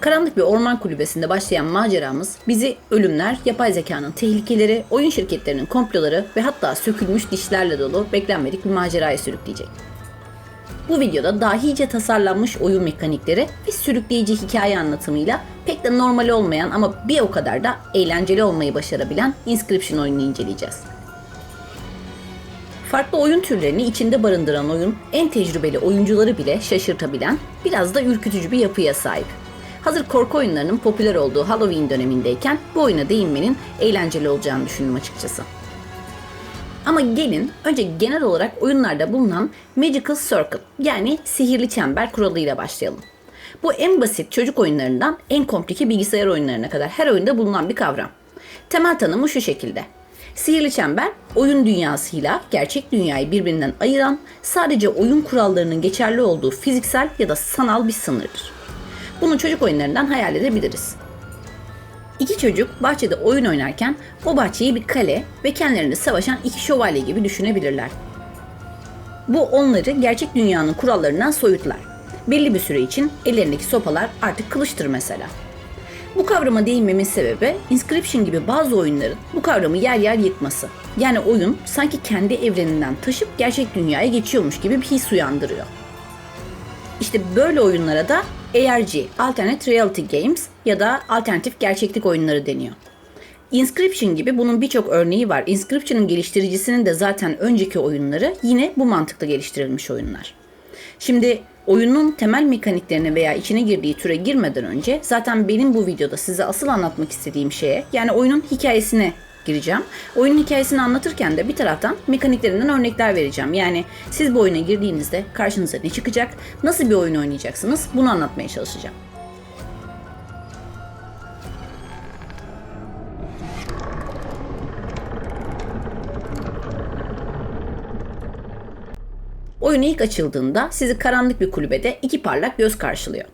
Karanlık bir orman kulübesinde başlayan maceramız bizi ölümler, yapay zekanın tehlikeleri, oyun şirketlerinin komploları ve hatta sökülmüş dişlerle dolu beklenmedik bir maceraya sürükleyecek. Bu videoda dahice tasarlanmış oyun mekanikleri ve sürükleyici hikaye anlatımıyla pek de normal olmayan ama bir o kadar da eğlenceli olmayı başarabilen Inscription oyununu inceleyeceğiz. Farklı oyun türlerini içinde barındıran oyun, en tecrübeli oyuncuları bile şaşırtabilen, biraz da ürkütücü bir yapıya sahip. Hazır korku oyunlarının popüler olduğu Halloween dönemindeyken bu oyuna değinmenin eğlenceli olacağını düşündüm açıkçası. Ama gelin önce genel olarak oyunlarda bulunan Magical Circle yani sihirli çember kuralıyla başlayalım. Bu en basit çocuk oyunlarından en komplike bilgisayar oyunlarına kadar her oyunda bulunan bir kavram. Temel tanımı şu şekilde. Sihirli çember, oyun dünyasıyla gerçek dünyayı birbirinden ayıran, sadece oyun kurallarının geçerli olduğu fiziksel ya da sanal bir sınırdır. Bunu çocuk oyunlarından hayal edebiliriz. İki çocuk bahçede oyun oynarken o bahçeyi bir kale ve kendilerinde savaşan iki şövalye gibi düşünebilirler. Bu onları gerçek dünyanın kurallarından soyutlar. Belli bir süre için ellerindeki sopalar artık kılıçtır mesela. Bu kavrama değinmemin sebebi Inscription gibi bazı oyunların bu kavramı yer yer yıkması. Yani oyun sanki kendi evreninden taşıp gerçek dünyaya geçiyormuş gibi bir his uyandırıyor. İşte böyle oyunlara da ARG, Alternate Reality Games ya da alternatif gerçeklik oyunları deniyor. Inscription gibi bunun birçok örneği var. Inscription'ın geliştiricisinin de zaten önceki oyunları yine bu mantıkla geliştirilmiş oyunlar. Şimdi oyunun temel mekaniklerine veya içine girdiği türe girmeden önce zaten benim bu videoda size asıl anlatmak istediğim şeye yani oyunun hikayesine gireceğim. Oyunun hikayesini anlatırken de bir taraftan mekaniklerinden örnekler vereceğim. Yani siz bu oyuna girdiğinizde karşınıza ne çıkacak, nasıl bir oyun oynayacaksınız bunu anlatmaya çalışacağım. Oyun ilk açıldığında sizi karanlık bir kulübede iki parlak göz karşılıyor.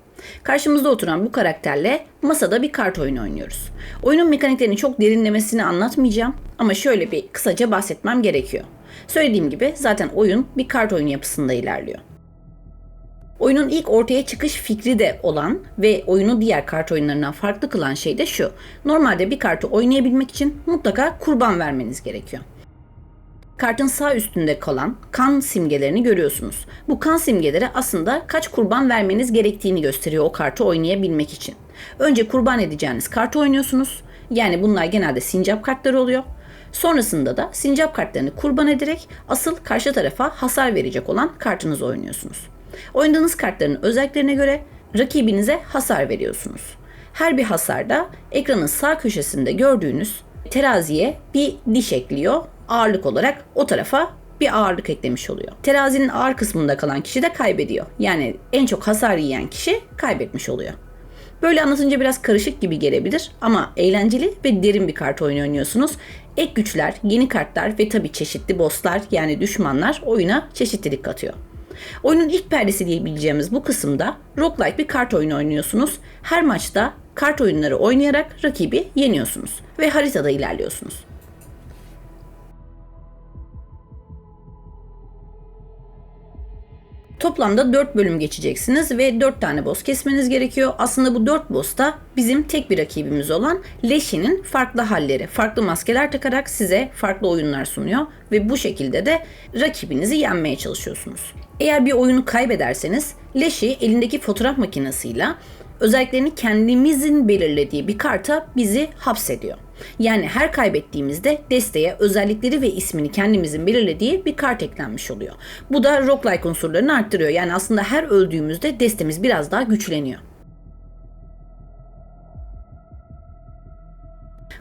Karşımızda oturan bu karakterle masada bir kart oyunu oynuyoruz. Oyunun mekaniklerini çok derinlemesine anlatmayacağım ama şöyle bir kısaca bahsetmem gerekiyor. Söylediğim gibi zaten oyun bir kart oyunu yapısında ilerliyor. Oyunun ilk ortaya çıkış fikri de olan ve oyunu diğer kart oyunlarından farklı kılan şey de şu. Normalde bir kartı oynayabilmek için mutlaka kurban vermeniz gerekiyor. Kartın sağ üstünde kalan kan simgelerini görüyorsunuz. Bu kan simgeleri aslında kaç kurban vermeniz gerektiğini gösteriyor o kartı oynayabilmek için. Önce kurban edeceğiniz kartı oynuyorsunuz. Yani bunlar genelde sincap kartları oluyor. Sonrasında da sincap kartlarını kurban ederek asıl karşı tarafa hasar verecek olan kartınızı oynuyorsunuz. Oynadığınız kartların özelliklerine göre rakibinize hasar veriyorsunuz. Her bir hasarda ekranın sağ köşesinde gördüğünüz teraziye bir diş ekliyor ağırlık olarak o tarafa bir ağırlık eklemiş oluyor. Terazinin ağır kısmında kalan kişi de kaybediyor. Yani en çok hasar yiyen kişi kaybetmiş oluyor. Böyle anlatınca biraz karışık gibi gelebilir ama eğlenceli ve derin bir kart oyunu oynuyorsunuz. Ek güçler, yeni kartlar ve tabii çeşitli bosslar yani düşmanlar oyuna çeşitlilik katıyor. Oyunun ilk perdesi diyebileceğimiz bu kısımda roguelike bir kart oyunu oynuyorsunuz. Her maçta kart oyunları oynayarak rakibi yeniyorsunuz ve haritada ilerliyorsunuz. Toplamda 4 bölüm geçeceksiniz ve 4 tane boss kesmeniz gerekiyor. Aslında bu 4 boss da bizim tek bir rakibimiz olan Leşi'nin farklı halleri, farklı maskeler takarak size farklı oyunlar sunuyor ve bu şekilde de rakibinizi yenmeye çalışıyorsunuz. Eğer bir oyunu kaybederseniz Leşi elindeki fotoğraf makinesiyle özelliklerini kendimizin belirlediği bir karta bizi hapsediyor. Yani her kaybettiğimizde desteğe özellikleri ve ismini kendimizin belirlediği bir kart eklenmiş oluyor. Bu da roguelike unsurlarını arttırıyor. Yani aslında her öldüğümüzde destemiz biraz daha güçleniyor.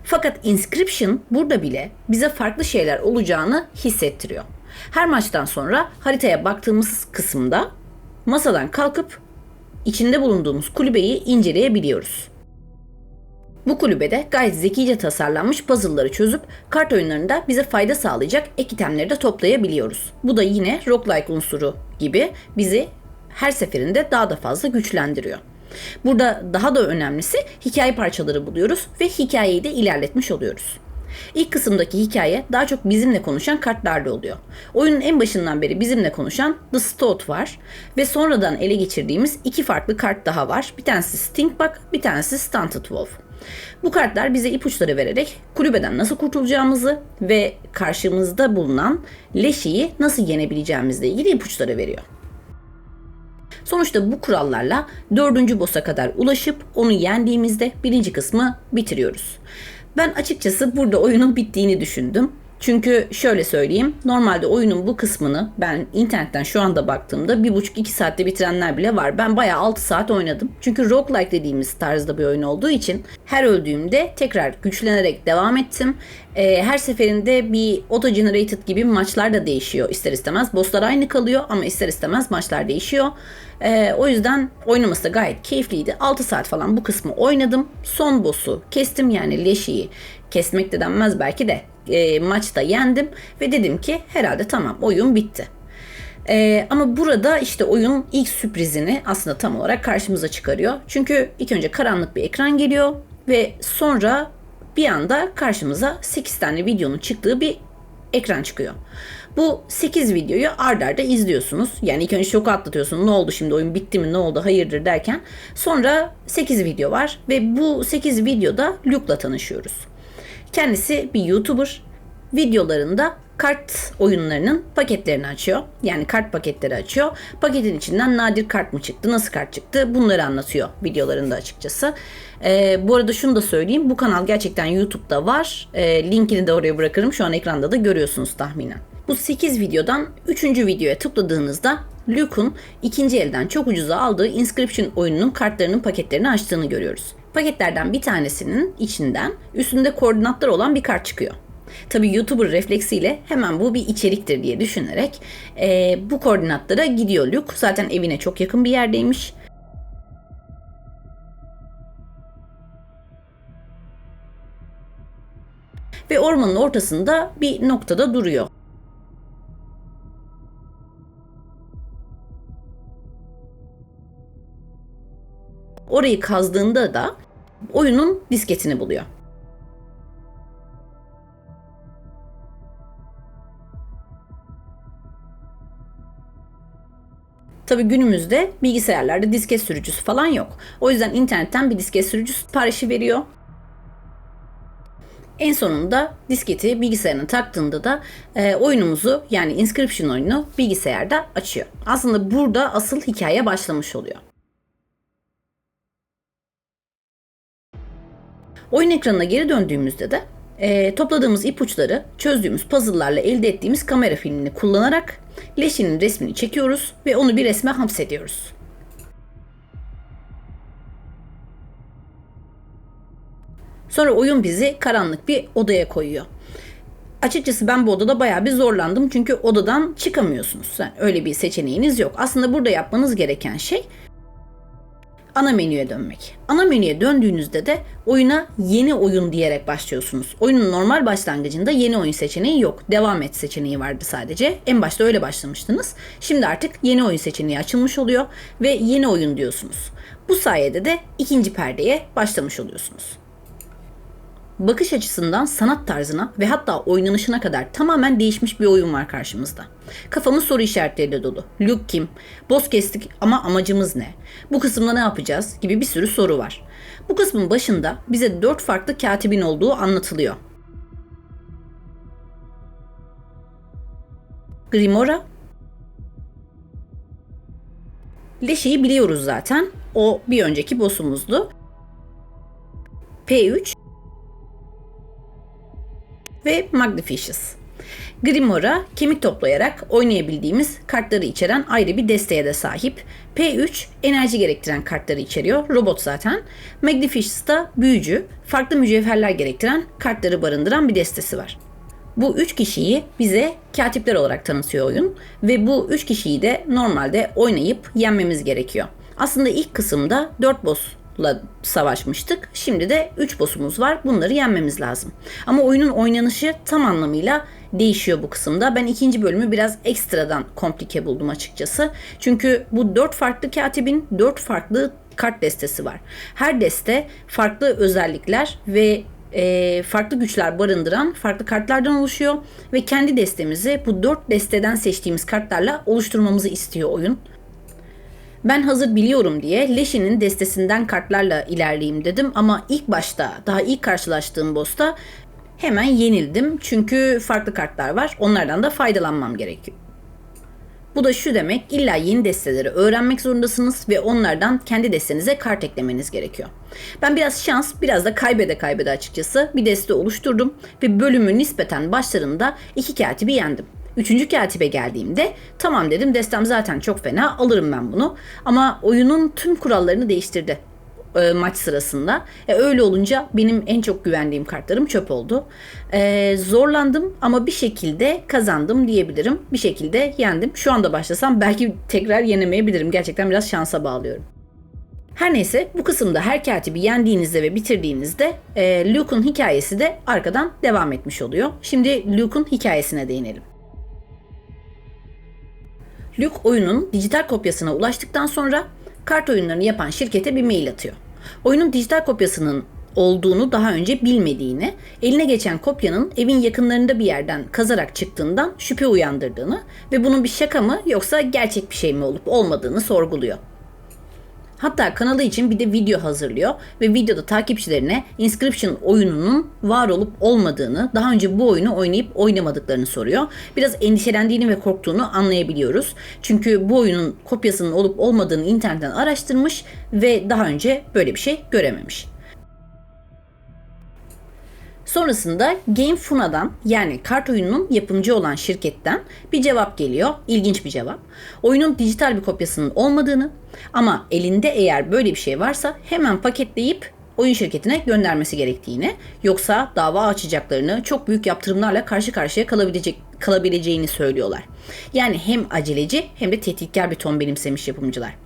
Fakat Inscription burada bile bize farklı şeyler olacağını hissettiriyor. Her maçtan sonra haritaya baktığımız kısımda masadan kalkıp içinde bulunduğumuz kulübeyi inceleyebiliyoruz. Bu kulübede gayet zekice tasarlanmış puzzle'ları çözüp kart oyunlarında bize fayda sağlayacak ek itemleri de toplayabiliyoruz. Bu da yine roguelike unsuru gibi bizi her seferinde daha da fazla güçlendiriyor. Burada daha da önemlisi hikaye parçaları buluyoruz ve hikayeyi de ilerletmiş oluyoruz. İlk kısımdaki hikaye daha çok bizimle konuşan kartlarla oluyor. Oyunun en başından beri bizimle konuşan The Stout var ve sonradan ele geçirdiğimiz iki farklı kart daha var. Bir tanesi Stinkbug, bir tanesi Stunted Wolf. Bu kartlar bize ipuçları vererek kulübeden nasıl kurtulacağımızı ve karşımızda bulunan Leşi'yi nasıl yenebileceğimizle ilgili ipuçları veriyor. Sonuçta bu kurallarla dördüncü boss'a kadar ulaşıp onu yendiğimizde birinci kısmı bitiriyoruz. Ben açıkçası burada oyunun bittiğini düşündüm. Çünkü şöyle söyleyeyim, normalde oyunun bu kısmını ben internetten şu anda baktığımda 1,5-2 saatte bitirenler bile var. Ben bayağı 6 saat oynadım. Çünkü roguelike dediğimiz tarzda bir oyun olduğu için her öldüğümde tekrar güçlenerek devam ettim. Ee, her seferinde bir auto generated gibi maçlar da değişiyor ister istemez. Bosslar aynı kalıyor ama ister istemez maçlar değişiyor. Ee, o yüzden oynaması da gayet keyifliydi. 6 saat falan bu kısmı oynadım. Son boss'u kestim yani leşiyi. Kesmek de denmez belki de e, maçta yendim ve dedim ki herhalde tamam oyun bitti. E, ama burada işte oyun ilk sürprizini aslında tam olarak karşımıza çıkarıyor. Çünkü ilk önce karanlık bir ekran geliyor ve sonra bir anda karşımıza 8 tane videonun çıktığı bir ekran çıkıyor. Bu 8 videoyu ard arda izliyorsunuz. Yani ilk önce şoku atlatıyorsun. Ne oldu şimdi oyun bitti mi ne oldu hayırdır derken. Sonra 8 video var ve bu 8 videoda Luke'la tanışıyoruz. Kendisi bir YouTuber. Videolarında kart oyunlarının paketlerini açıyor. Yani kart paketleri açıyor. Paketin içinden nadir kart mı çıktı, nasıl kart çıktı bunları anlatıyor videolarında açıkçası. Ee, bu arada şunu da söyleyeyim. Bu kanal gerçekten YouTube'da var. Ee, linkini de oraya bırakırım. Şu an ekranda da görüyorsunuz tahminen. Bu 8 videodan 3. videoya tıkladığınızda Luke'un ikinci elden çok ucuza aldığı Inscription oyununun kartlarının paketlerini açtığını görüyoruz. Paketlerden bir tanesinin içinden üstünde koordinatlar olan bir kart çıkıyor. Tabi YouTuber refleksiyle hemen bu bir içeriktir diye düşünerek e, bu koordinatlara gidiyor Luke. Zaten evine çok yakın bir yerdeymiş. Ve ormanın ortasında bir noktada duruyor. Orayı kazdığında da oyunun disketini buluyor. Tabi günümüzde bilgisayarlarda disket sürücüsü falan yok. O yüzden internetten bir disket sürücüsü siparişi veriyor. En sonunda disketi bilgisayarına taktığında da e, oyunumuzu yani Inscription oyunu bilgisayarda açıyor. Aslında burada asıl hikaye başlamış oluyor. Oyun ekranına geri döndüğümüzde de e, topladığımız ipuçları çözdüğümüz puzzle'larla elde ettiğimiz kamera filmini kullanarak leşinin resmini çekiyoruz ve onu bir resme hapsediyoruz. Sonra oyun bizi karanlık bir odaya koyuyor. Açıkçası ben bu odada bayağı bir zorlandım çünkü odadan çıkamıyorsunuz. Yani öyle bir seçeneğiniz yok. Aslında burada yapmanız gereken şey ana menüye dönmek. Ana menüye döndüğünüzde de oyuna yeni oyun diyerek başlıyorsunuz. Oyunun normal başlangıcında yeni oyun seçeneği yok. Devam et seçeneği vardı sadece. En başta öyle başlamıştınız. Şimdi artık yeni oyun seçeneği açılmış oluyor ve yeni oyun diyorsunuz. Bu sayede de ikinci perdeye başlamış oluyorsunuz bakış açısından sanat tarzına ve hatta oynanışına kadar tamamen değişmiş bir oyun var karşımızda. Kafamız soru işaretleriyle dolu. Luke kim? Boss kestik ama amacımız ne? Bu kısımda ne yapacağız? Gibi bir sürü soru var. Bu kısmın başında bize dört farklı katibin olduğu anlatılıyor. Grimora. Leşi'yi biliyoruz zaten. O bir önceki boss'umuzdu. P3 ve Magnificus. Grimoire kemik toplayarak oynayabildiğimiz kartları içeren ayrı bir desteğe de sahip. P3 enerji gerektiren kartları içeriyor. Robot zaten. Magnificus da büyücü, farklı mücevherler gerektiren kartları barındıran bir destesi var. Bu üç kişiyi bize katipler olarak tanıtıyor oyun ve bu üç kişiyi de normalde oynayıp yenmemiz gerekiyor. Aslında ilk kısımda 4 boss la savaşmıştık. Şimdi de 3 boss'umuz var. Bunları yenmemiz lazım. Ama oyunun oynanışı tam anlamıyla değişiyor bu kısımda. Ben ikinci bölümü biraz ekstradan komplike buldum açıkçası. Çünkü bu 4 farklı katibin 4 farklı kart destesi var. Her deste farklı özellikler ve e, farklı güçler barındıran farklı kartlardan oluşuyor ve kendi destemizi bu dört desteden seçtiğimiz kartlarla oluşturmamızı istiyor oyun. Ben hazır biliyorum diye Leşi'nin destesinden kartlarla ilerleyeyim dedim ama ilk başta daha ilk karşılaştığım boss'ta hemen yenildim. Çünkü farklı kartlar var. Onlardan da faydalanmam gerekiyor. Bu da şu demek illa yeni desteleri öğrenmek zorundasınız ve onlardan kendi destenize kart eklemeniz gerekiyor. Ben biraz şans biraz da kaybede kaybede açıkçası bir deste oluşturdum ve bölümün nispeten başlarında iki katibi yendim. Üçüncü katibe geldiğimde tamam dedim destem zaten çok fena alırım ben bunu. Ama oyunun tüm kurallarını değiştirdi e, maç sırasında. E, öyle olunca benim en çok güvendiğim kartlarım çöp oldu. E, zorlandım ama bir şekilde kazandım diyebilirim. Bir şekilde yendim. Şu anda başlasam belki tekrar yenemeyebilirim. Gerçekten biraz şansa bağlıyorum. Her neyse bu kısımda her katibi yendiğinizde ve bitirdiğinizde e, Luke'un hikayesi de arkadan devam etmiş oluyor. Şimdi Luke'un hikayesine değinelim. Luke oyunun dijital kopyasına ulaştıktan sonra kart oyunlarını yapan şirkete bir mail atıyor. Oyunun dijital kopyasının olduğunu daha önce bilmediğini, eline geçen kopyanın evin yakınlarında bir yerden kazarak çıktığından şüphe uyandırdığını ve bunun bir şaka mı yoksa gerçek bir şey mi olup olmadığını sorguluyor. Hatta kanalı için bir de video hazırlıyor ve videoda takipçilerine Inscription oyununun var olup olmadığını, daha önce bu oyunu oynayıp oynamadıklarını soruyor. Biraz endişelendiğini ve korktuğunu anlayabiliyoruz. Çünkü bu oyunun kopyasının olup olmadığını internetten araştırmış ve daha önce böyle bir şey görememiş. Sonrasında Game Funa'dan yani kart oyununun yapımcı olan şirketten bir cevap geliyor. İlginç bir cevap. Oyunun dijital bir kopyasının olmadığını ama elinde eğer böyle bir şey varsa hemen paketleyip oyun şirketine göndermesi gerektiğini yoksa dava açacaklarını çok büyük yaptırımlarla karşı karşıya kalabilecek kalabileceğini söylüyorlar. Yani hem aceleci hem de tehditkar bir ton benimsemiş yapımcılar.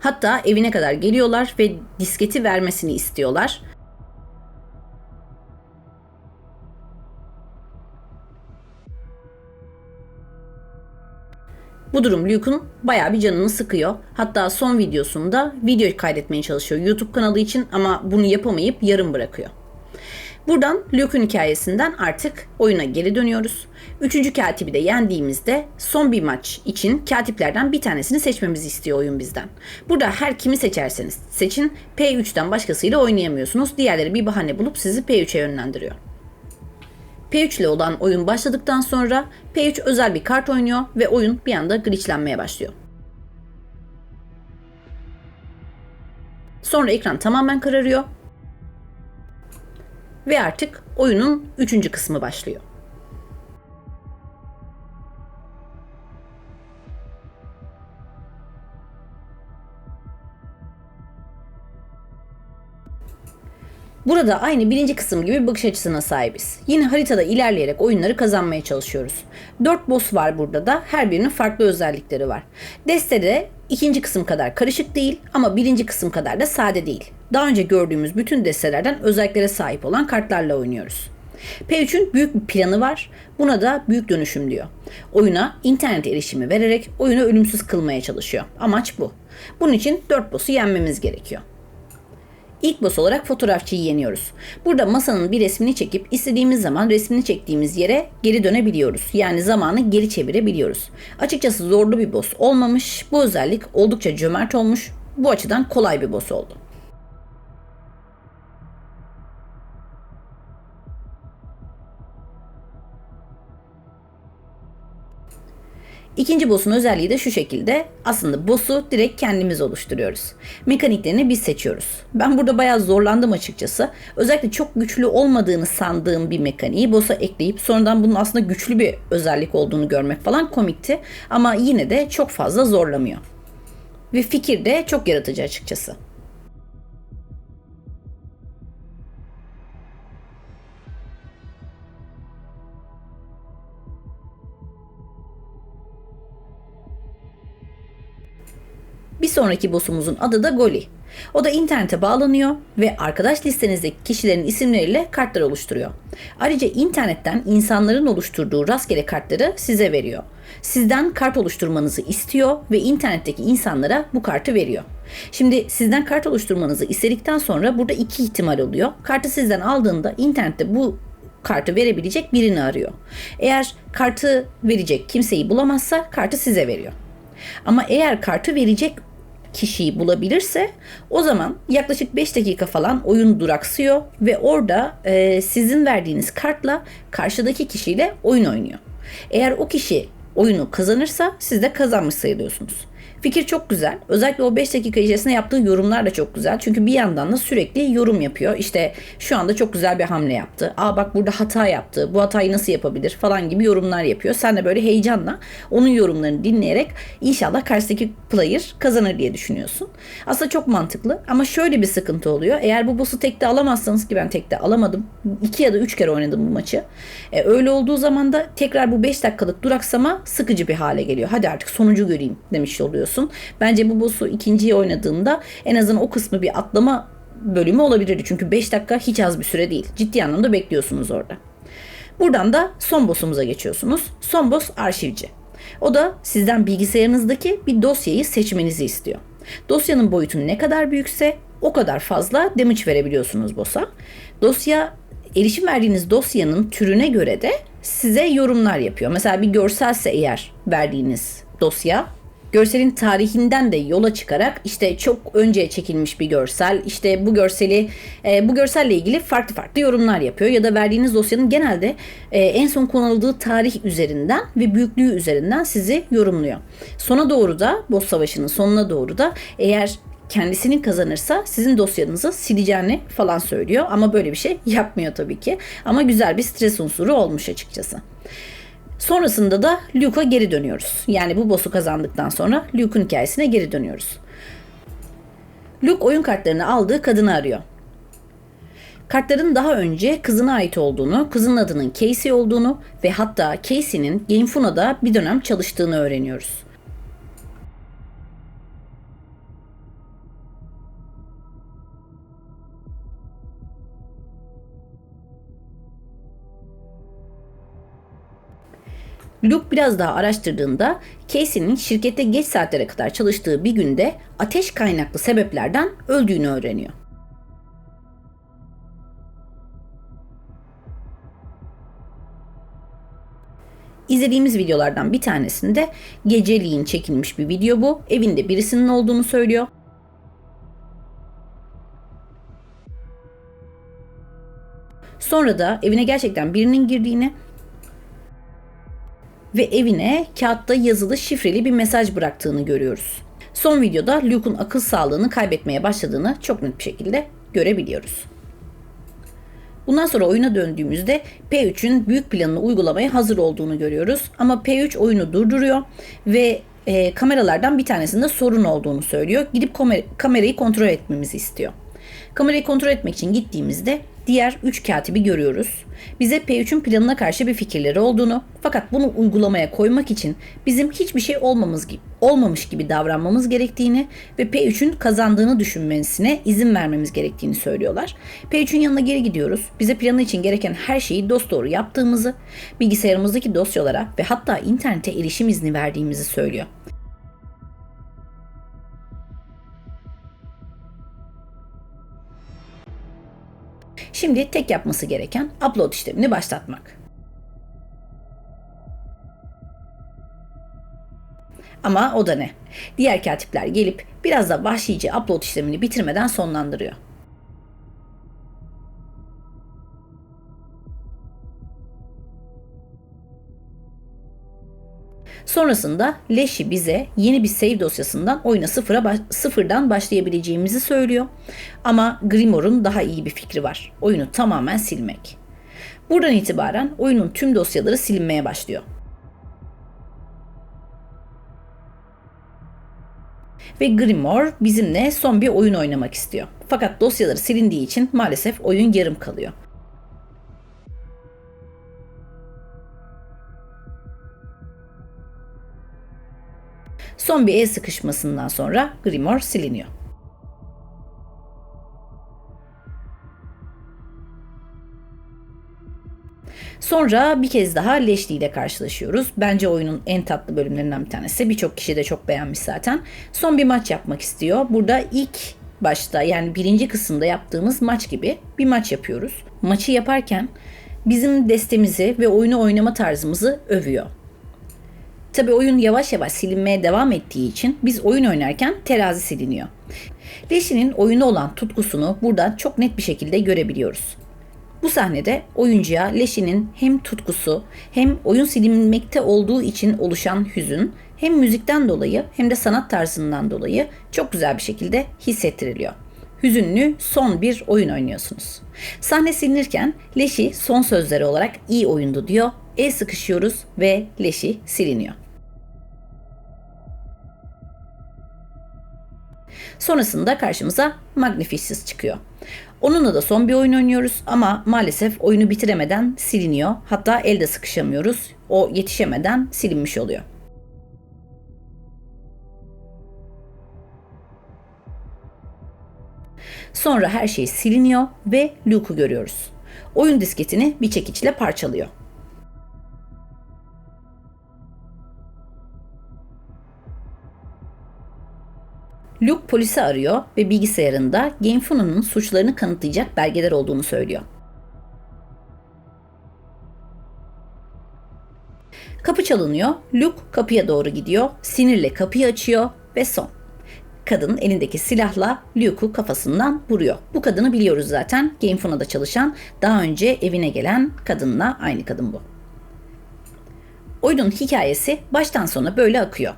Hatta evine kadar geliyorlar ve disketi vermesini istiyorlar. Bu durum Luke'un bayağı bir canını sıkıyor. Hatta son videosunda video kaydetmeye çalışıyor YouTube kanalı için ama bunu yapamayıp yarım bırakıyor. Buradan Luke'un hikayesinden artık oyuna geri dönüyoruz. Üçüncü katibi de yendiğimizde son bir maç için katiplerden bir tanesini seçmemizi istiyor oyun bizden. Burada her kimi seçerseniz seçin P3'ten başkasıyla oynayamıyorsunuz. Diğerleri bir bahane bulup sizi P3'e yönlendiriyor. P3 ile olan oyun başladıktan sonra P3 özel bir kart oynuyor ve oyun bir anda glitchlenmeye başlıyor. Sonra ekran tamamen kararıyor ve artık oyunun üçüncü kısmı başlıyor. Burada aynı birinci kısım gibi bakış açısına sahibiz. Yine haritada ilerleyerek oyunları kazanmaya çalışıyoruz. 4 boss var burada da her birinin farklı özellikleri var. Destede ikinci kısım kadar karışık değil ama birinci kısım kadar da sade değil. Daha önce gördüğümüz bütün destelerden özelliklere sahip olan kartlarla oynuyoruz. P3'ün büyük bir planı var. Buna da büyük dönüşüm diyor. Oyuna internet erişimi vererek oyunu ölümsüz kılmaya çalışıyor. Amaç bu. Bunun için 4 boss'u yenmemiz gerekiyor. İlk boss olarak fotoğrafçıyı yeniyoruz. Burada masanın bir resmini çekip istediğimiz zaman resmini çektiğimiz yere geri dönebiliyoruz. Yani zamanı geri çevirebiliyoruz. Açıkçası zorlu bir boss olmamış. Bu özellik oldukça cömert olmuş. Bu açıdan kolay bir boss oldu. İkinci boss'un özelliği de şu şekilde. Aslında boss'u direkt kendimiz oluşturuyoruz. Mekaniklerini biz seçiyoruz. Ben burada bayağı zorlandım açıkçası. Özellikle çok güçlü olmadığını sandığım bir mekaniği boss'a ekleyip sonradan bunun aslında güçlü bir özellik olduğunu görmek falan komikti. Ama yine de çok fazla zorlamıyor. Ve fikir de çok yaratıcı açıkçası. Bir sonraki boss'umuzun adı da Goli. O da internete bağlanıyor ve arkadaş listenizdeki kişilerin isimleriyle kartlar oluşturuyor. Ayrıca internetten insanların oluşturduğu rastgele kartları size veriyor. Sizden kart oluşturmanızı istiyor ve internetteki insanlara bu kartı veriyor. Şimdi sizden kart oluşturmanızı istedikten sonra burada iki ihtimal oluyor. Kartı sizden aldığında internette bu kartı verebilecek birini arıyor. Eğer kartı verecek kimseyi bulamazsa kartı size veriyor. Ama eğer kartı verecek kişiyi bulabilirse o zaman yaklaşık 5 dakika falan oyun duraksıyor ve orada e, sizin verdiğiniz kartla karşıdaki kişiyle oyun oynuyor. Eğer o kişi oyunu kazanırsa siz de kazanmış sayılıyorsunuz. Fikir çok güzel. Özellikle o 5 dakika içerisinde yaptığı yorumlar da çok güzel. Çünkü bir yandan da sürekli yorum yapıyor. İşte şu anda çok güzel bir hamle yaptı. Aa bak burada hata yaptı. Bu hatayı nasıl yapabilir falan gibi yorumlar yapıyor. Sen de böyle heyecanla onun yorumlarını dinleyerek inşallah karşıdaki player kazanır diye düşünüyorsun. Aslında çok mantıklı ama şöyle bir sıkıntı oluyor. Eğer bu boss'u tekte alamazsanız ki ben tekte alamadım. 2 ya da 3 kere oynadım bu maçı. E, öyle olduğu zaman da tekrar bu 5 dakikalık duraksama sıkıcı bir hale geliyor. Hadi artık sonucu göreyim demiş oluyor oluyorsun. Bence bu boss'u ikinciye oynadığında en azından o kısmı bir atlama bölümü olabilirdi. Çünkü 5 dakika hiç az bir süre değil. Ciddi anlamda bekliyorsunuz orada. Buradan da son boss'umuza geçiyorsunuz. Son boss arşivci. O da sizden bilgisayarınızdaki bir dosyayı seçmenizi istiyor. Dosyanın boyutu ne kadar büyükse o kadar fazla damage verebiliyorsunuz boss'a. Dosya erişim verdiğiniz dosyanın türüne göre de size yorumlar yapıyor. Mesela bir görselse eğer verdiğiniz dosya görselin tarihinden de yola çıkarak işte çok önce çekilmiş bir görsel işte bu görseli e, bu görselle ilgili farklı farklı yorumlar yapıyor ya da verdiğiniz dosyanın genelde e, en son kullanıldığı tarih üzerinden ve büyüklüğü üzerinden sizi yorumluyor. Sona doğru da boss savaşının sonuna doğru da eğer kendisinin kazanırsa sizin dosyanızı sileceğini falan söylüyor ama böyle bir şey yapmıyor tabii ki. Ama güzel bir stres unsuru olmuş açıkçası. Sonrasında da Luke'a geri dönüyoruz. Yani bu boss'u kazandıktan sonra Luke'un hikayesine geri dönüyoruz. Luke oyun kartlarını aldığı kadını arıyor. Kartların daha önce kızına ait olduğunu, kızın adının Casey olduğunu ve hatta Casey'nin Gamefuna'da bir dönem çalıştığını öğreniyoruz. Luke biraz daha araştırdığında Casey'nin şirkette geç saatlere kadar çalıştığı bir günde ateş kaynaklı sebeplerden öldüğünü öğreniyor. İzlediğimiz videolardan bir tanesinde geceliğin çekilmiş bir video bu. Evinde birisinin olduğunu söylüyor. Sonra da evine gerçekten birinin girdiğini ve evine kağıtta yazılı şifreli bir mesaj bıraktığını görüyoruz. Son videoda Luke'un akıl sağlığını kaybetmeye başladığını çok net bir şekilde görebiliyoruz. Bundan sonra oyuna döndüğümüzde P3'ün büyük planını uygulamaya hazır olduğunu görüyoruz. Ama P3 oyunu durduruyor ve e, kameralardan bir tanesinde sorun olduğunu söylüyor. Gidip kamer- kamerayı kontrol etmemizi istiyor. Kamerayı kontrol etmek için gittiğimizde diğer 3 katibi görüyoruz. Bize P3'ün planına karşı bir fikirleri olduğunu fakat bunu uygulamaya koymak için bizim hiçbir şey olmamız gibi, olmamış gibi davranmamız gerektiğini ve P3'ün kazandığını düşünmesine izin vermemiz gerektiğini söylüyorlar. P3'ün yanına geri gidiyoruz. Bize planı için gereken her şeyi dosdoğru yaptığımızı, bilgisayarımızdaki dosyalara ve hatta internete erişim izni verdiğimizi söylüyor. Şimdi tek yapması gereken upload işlemini başlatmak. Ama o da ne? Diğer katipler gelip biraz da vahşice upload işlemini bitirmeden sonlandırıyor. Sonrasında Leşi bize yeni bir save dosyasından oyuna sıfıra baş, sıfırdan başlayabileceğimizi söylüyor. Ama Grimoire'un daha iyi bir fikri var. Oyunu tamamen silmek. Buradan itibaren oyunun tüm dosyaları silinmeye başlıyor. Ve Grimoire bizimle son bir oyun oynamak istiyor. Fakat dosyaları silindiği için maalesef oyun yarım kalıyor. Son bir el sıkışmasından sonra Grimoire siliniyor. Sonra bir kez daha Leşli ile karşılaşıyoruz. Bence oyunun en tatlı bölümlerinden bir tanesi. Birçok kişi de çok beğenmiş zaten. Son bir maç yapmak istiyor. Burada ilk başta yani birinci kısımda yaptığımız maç gibi bir maç yapıyoruz. Maçı yaparken bizim destemizi ve oyunu oynama tarzımızı övüyor. Tabi oyun yavaş yavaş silinmeye devam ettiği için biz oyun oynarken terazi siliniyor. Leşi'nin oyuna olan tutkusunu buradan çok net bir şekilde görebiliyoruz. Bu sahnede oyuncuya Leşi'nin hem tutkusu hem oyun silinmekte olduğu için oluşan hüzün hem müzikten dolayı hem de sanat tarzından dolayı çok güzel bir şekilde hissettiriliyor. Hüzünlü son bir oyun oynuyorsunuz. Sahne silinirken Leşi son sözleri olarak iyi oyundu diyor. El sıkışıyoruz ve Leşi siliniyor. Sonrasında karşımıza Magnificus çıkıyor. Onunla da son bir oyun oynuyoruz ama maalesef oyunu bitiremeden siliniyor. Hatta elde sıkışamıyoruz. O yetişemeden silinmiş oluyor. Sonra her şey siliniyor ve Luke'u görüyoruz. Oyun disketini bir çekiçle parçalıyor. Luke polisi arıyor ve bilgisayarında Genfuno'nun suçlarını kanıtlayacak belgeler olduğunu söylüyor. Kapı çalınıyor. Luke kapıya doğru gidiyor. Sinirle kapıyı açıyor ve son. Kadın elindeki silahla Luke'u kafasından vuruyor. Bu kadını biliyoruz zaten. Gamefuno'da çalışan, daha önce evine gelen kadınla aynı kadın bu. Oyunun hikayesi baştan sona böyle akıyor.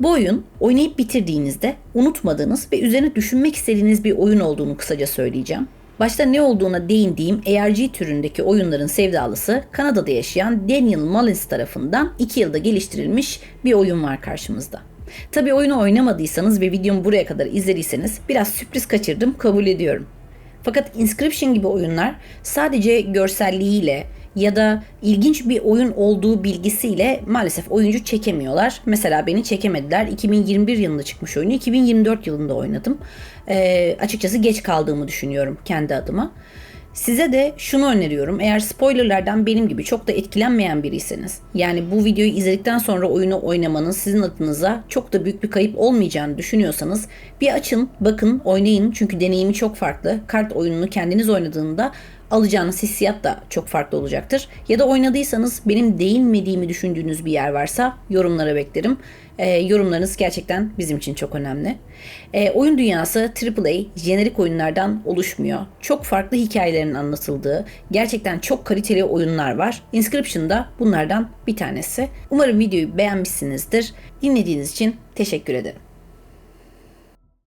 Bu oyun oynayıp bitirdiğinizde unutmadığınız ve üzerine düşünmek istediğiniz bir oyun olduğunu kısaca söyleyeceğim. Başta ne olduğuna değindiğim ARG türündeki oyunların sevdalısı Kanada'da yaşayan Daniel Mullins tarafından 2 yılda geliştirilmiş bir oyun var karşımızda. Tabi oyunu oynamadıysanız ve videomu buraya kadar izlediyseniz biraz sürpriz kaçırdım kabul ediyorum. Fakat Inscription gibi oyunlar sadece görselliğiyle, ya da ilginç bir oyun olduğu bilgisiyle maalesef oyuncu çekemiyorlar. Mesela beni çekemediler. 2021 yılında çıkmış oyunu 2024 yılında oynadım. Ee, açıkçası geç kaldığımı düşünüyorum kendi adıma. Size de şunu öneriyorum. Eğer spoilerlerden benim gibi çok da etkilenmeyen biriyseniz, yani bu videoyu izledikten sonra oyunu oynamanın sizin adınıza çok da büyük bir kayıp olmayacağını düşünüyorsanız bir açın, bakın, oynayın. Çünkü deneyimi çok farklı. Kart oyununu kendiniz oynadığında alacağınız hissiyat da çok farklı olacaktır. Ya da oynadıysanız benim değinmediğimi düşündüğünüz bir yer varsa yorumlara beklerim. E, yorumlarınız gerçekten bizim için çok önemli. E, oyun dünyası AAA jenerik oyunlardan oluşmuyor. Çok farklı hikayelerin anlatıldığı, gerçekten çok kaliteli oyunlar var. Inscription da bunlardan bir tanesi. Umarım videoyu beğenmişsinizdir. Dinlediğiniz için teşekkür ederim.